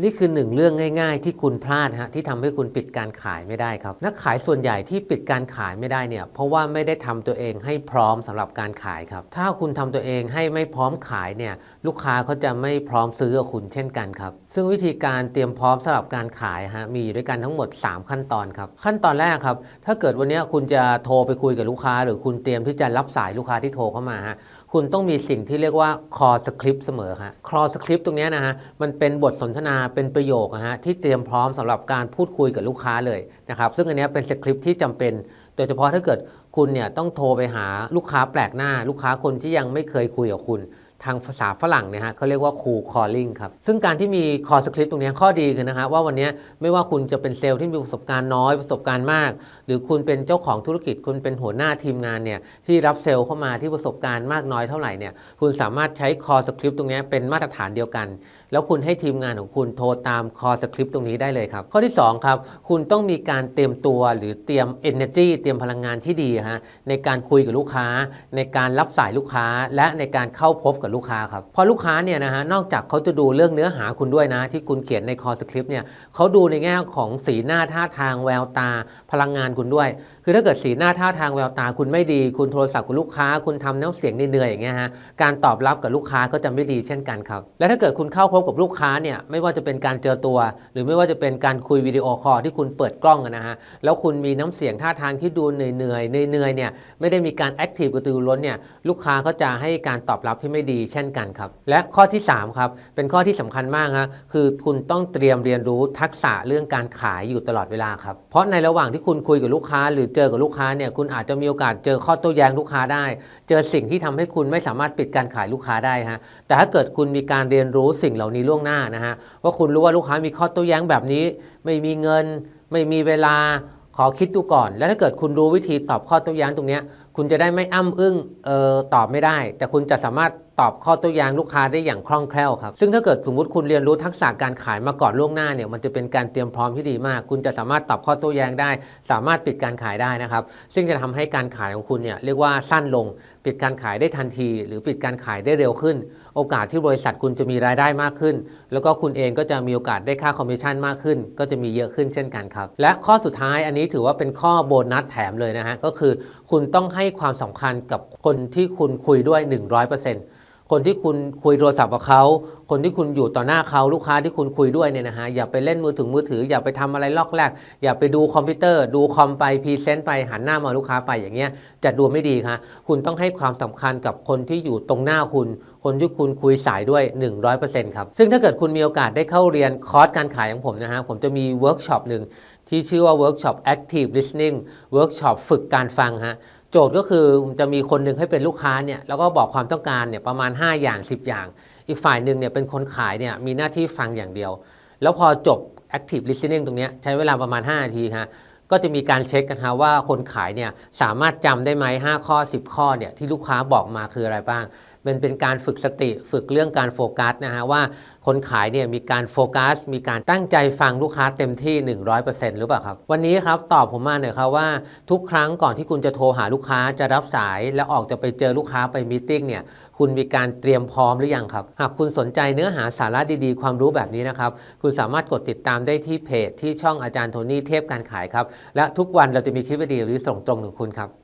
นี่คือหนึ่งเรื่องง่าย ๆ ที่คุณพลาดฮะที่ทำให้คุณปิดการขายไม่ได้ครับ นักขายส่วนใหญ่ที่ปิดการขายไม่ได้เนี่ยเพราะว่าไม่ได้ทำตัวเองให้พร้อมสำหรับการขายครับ ถ้าคุณทำตัวเองให้ไม่พร้อมขายเนี่ยลูกค้าเขาจะไม่พร้อมซื้อกับคุณเช่นกันครับ ซึ่งวิธีการเตรียมพร้อมสำหรับการขายฮะมีอยู่ด้วยกันทั้งหมด 3 ขั้นตอนครับขั้นตอนแรกครับถ้าเกิดวันนี้คุณจะโทรไปคุยกับลูกค้า หรือคุณเตรียมที่จะรับสายลูกค้าที่โทรเข้ามาฮะคุณต้องมีสิ่งที่เรียกว่า call script เสมอฮะ call script ตรงนี้นะฮะมันเป็นบทสนทนาเป็นประโยคนะฮะที่เตรียมพร้อมสำหรับการพูดคุยกับลูกค้าเลยนะครับซึ่งอันนี้เป็นสคริปต์ที่จำเป็น โดยเฉพาะถ้าเกิดคุณเนี่ยต้องโทรไปหาลูกค้าแปลกหน้า ลูกค้าคนที่ยังไม่เคยคุยกับคุณ ทางภาษาฝรั่งเนี่ยฮะเขาเรียกว่า cold calling ครับ ซึ่งการที่มี call script ตรงนี้ข้อดีคือนะฮะว่าวันนี้ไม่ว่าคุณจะเป็นเซลล์ที่มีประสบการณ์น้อยประสบการณ์มาก หรือคุณเป็นเจ้าของธุรกิจ คุณเป็นหัวหน้าทีมงานเนี่ยที่รับเซลล์เข้ามาที่ประสบการณ์มากน้อยเท่าไหร่เนี่ยคุณสามารถใช้ call script ตรงนี้เป็นมาตรฐานเดียวกัน แล้วคุณให้ทีมงานของคุณโทรตาม call script ตรงนี้ได้เลยครับข้อที่2ครับคุณต้องมีการเตรียมตัวหรือเตรียม energy เตรียมพลังงานที่ดีฮะในการคุยกับลูกค้า ในการรับสายลูกค้า และในการเข้าพบกับลูกค้าครับเพราะลูกค้าเนี่ยนะฮะนอกจากเขาจะดูเรื่องเนื้อหาคุณด้วยนะ ที่คุณเขียนใน call script เนี่ยเขาดูในแง่ของสีหน้าท่าทางแววตาพลังงานคุณด้วย คือถ้าเกิดสีหน้าท่าทางแววตาคุณไม่ดี คุณโทรศัพท์กับลูกค้า คุณทำน้ำเสียงเหนื่อยอย่างเงี้ยฮะการตอบรับกับลูกค้าก็จะไม่ดีเช่นกันครับและถ้าเกิดคุณเข้าพบกับลูกค้าเนี่ยไม่ว่าจะเป็นการเจอตัว หรือไม่ว่าจะเป็นการคุยวิดีโอคอลที่คุณเปิดกล้องนะฮะแล้วคุณมีน้ำเสียงท่าทางที่ดูเหนื่อยเหนื่อยเนี่ยไม่ได้มีการแอคทีฟกระตือรือร้นเนี่ยลูกค้าก็จะให้การตอบรับที่ไม่ดีเช่นกันครับ และข้อที่สามครับ เป็นข้อที่สำคัญมากครับคือคุณต้องเตรียมเรียนรู้ทักษะเรื่องการขายอยู่ตลอดเวลาครับ เพราะในระหว่างที่คุณคุยกับลูกค้า หรือเจอกับลูกค้าเนี่ยคุณอาจจะมีโอกาสเจอข้อโต้แย้งลูกค้าได้ เจอสิ่งที่ทำให้คุณไม่สามารถปิดการขายลูกค้าได้ฮะแต่ถ้าเกิดคุณมีการเรียนรู้สิ่งเหล่านี้ล่วงหน้านะฮะว่าคุณรู้ว่าลูกค้ามีข้อโต้แย้งแบบนี้ ไม่มีเงิน ไม่มีเวลาขอคิดดูก่อน แล้วถ้าเกิดคุณรู้วิธีตอบข้อโต้แย้งตรงนี้คุณจะได้ไม่อ้ำอึ้งเออตอบไม่ได้ แต่คุณจะสามารถ ตอบข้อโต้แย้งลูกค้าได้อย่างคล่องแคล่วครับซึ่งถ้าเกิดสมมติคุณเรียนรู้ทักษะการขายมาก่อนล่วงหน้าเนี่ยมันจะเป็นการเตรียมพร้อมที่ดีมาก คุณจะสามารถตอบข้อโต้แย้งได้ สามารถปิดการขายได้นะครับซึ่งจะทำให้การขายของคุณเนี่ยเรียกว่าสั้นลง ปิดการขายได้ทันที หรือปิดการขายได้เร็วขึ้น โอกาสที่บริษัทคุณจะมีรายได้มากขึ้น แล้วก็คุณเองก็จะมีโอกาสได้ค่าคอมมิชชั่นมากขึ้น ก็จะมีเยอะขึ้นเช่นกันครับ และข้อสุดท้ายอันนี้ถือว่าเป็นข้อโบนัสแถมเลยนะฮะก็คือ คุณต้องให้ความสำคัญกับคนที่คุณคุยด้วย 100% คนที่คุณคุยโทรศัพท์กับเขา คนที่คุณอยู่ต่อหน้าเขาลูกค้าที่คุณคุยด้วยเนี่ยนะฮะอย่าไปเล่นมือถือมือถือ อย่าไปทำอะไรลอกแรก อย่าไปดูคอมพิวเตอร์ ดูคอมไปพรีเซนต์ไปหันหน้ามาลูกค้าไปอย่างเงี้ยจะดูไม่ดีครับคุณต้องให้ความสำคัญกับคนที่อยู่ตรงหน้าคุณ คนที่คุณคุยสายด้วย 100%ครับซึ่งถ้าเกิดคุณมีโอกาสได้เข้าเรียนคอร์สการขายของผมนะฮะผมจะมีเวิร์กช็อปหนึ่งที่ชื่อว่าเวิร์กช็อป Active Listening เวิร์กช็อปฝึกการฟังฮะ โจทย์ก็คือจะมีคนหนึ่งให้เป็นลูกค้าเนี่ยแล้วก็บอกความต้องการเนี่ยประมาณ 5 อย่าง 10 อย่าง อีกฝ่ายหนึ่งเนี่ยเป็นคนขายเนี่ยมีหน้าที่ฟังอย่างเดียว แล้วพอจบ active listening ตรงนี้ใช้เวลาประมาณ 5 นาทีฮะก็จะมีการเช็คกันฮะว่าคนขายเนี่ยสามารถจำได้ไหม5ข้อ 10 ข้อเนี่ยที่ลูกค้าบอกมาคืออะไรบ้าง มันเป็นการฝึกสติฝึกเรื่องการโฟกัสนะฮะว่าคนขายเนี่ยมีการโฟกัส มีการตั้งใจฟังลูกค้าเต็มที่ 100%หรือเปล่าครับ วันนี้ครับตอบผมมาหน่อยครับว่าทุกครั้งก่อนที่คุณจะโทรหาลูกค้าจะรับสายแล้วออกจะไปเจอลูกค้าไปมีติ้งเนี่ยคุณมีการเตรียมพร้อมหรือยังครับ หากคุณสนใจเนื้อหาสาระดีๆ ความรู้แบบนี้นะครับ คุณสามารถกดติดตามได้ที่เพจที่ช่องอาจารย์โทนี่เทพการขายครับและทุกวันเราจะมีคลิปวิดีโอที่ส่งตรงถึงคุณครับ